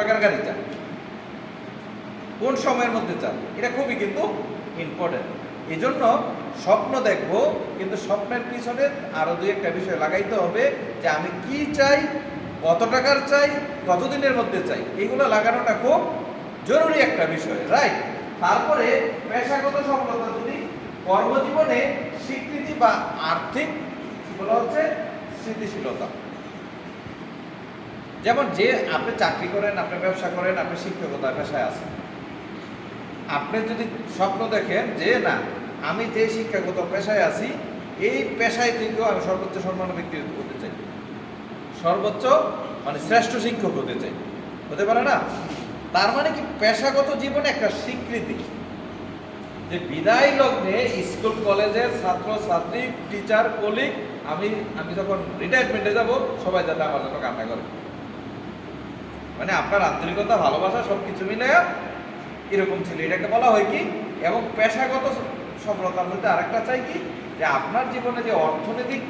টাকার গাড়ি চান কোন সময়ের মধ্যে চান এটা খুবই কিন্তু ইম্পর্টেন্ট এই জন্য স্বপ্ন দেখব, কিন্তু স্বপ্নের পিছনে আরও দুই একটা বিষয় লাগাইতে হবে যে আমি কি চাই, কত টাকার চাই, কতদিনের মধ্যে চাই? এগুলো লাগানোটা খুব জরুরি একটা বিষয় রাইট তারপরে পেশাগত সফলতা যদি কর্মজীবনে স্বীকৃতি বা আর্থিক হচ্ছে, স্থিতিশীলতা। যেমন যে আপনি চাকরি করেন, আপনি ব্যবসা করেন, আপনি শিক্ষকতা পেশায় আছেন। আপনি যদি স্বপ্ন দেখেন যে, না, আমি যে শিক্ষাগত পেশায় আছি, এই পেশায় থেকেও আমি সর্বোচ্চ সম্মান ব্যক্তি হতে চাই। সর্বোচ্চ মানে শ্রেষ্ঠ শিক্ষক হতে চাই। হতে পারে না? তার মানে কি পেশাগত জীবনে একটা স্বীকৃতি। যে বিদায় লগ্নে স্কুল, কলেজের ছাত্র, ছাত্রী, টিচার, কলিগ, আমি আমি যখন রিটায়ারমেন্টে যাব, সবাই যাতে আমার জন্য কান্না করে। মানে আপনার আন্তরিকতা, ভালোবাসা সব কিছু মিলে এরকম ছিল। এটাকে বলা হয় কি? এবং পেশাগত সফলতার মধ্যে আরেকটা চাই কি? যে আপনার জীবনে যে অর্থনৈতিক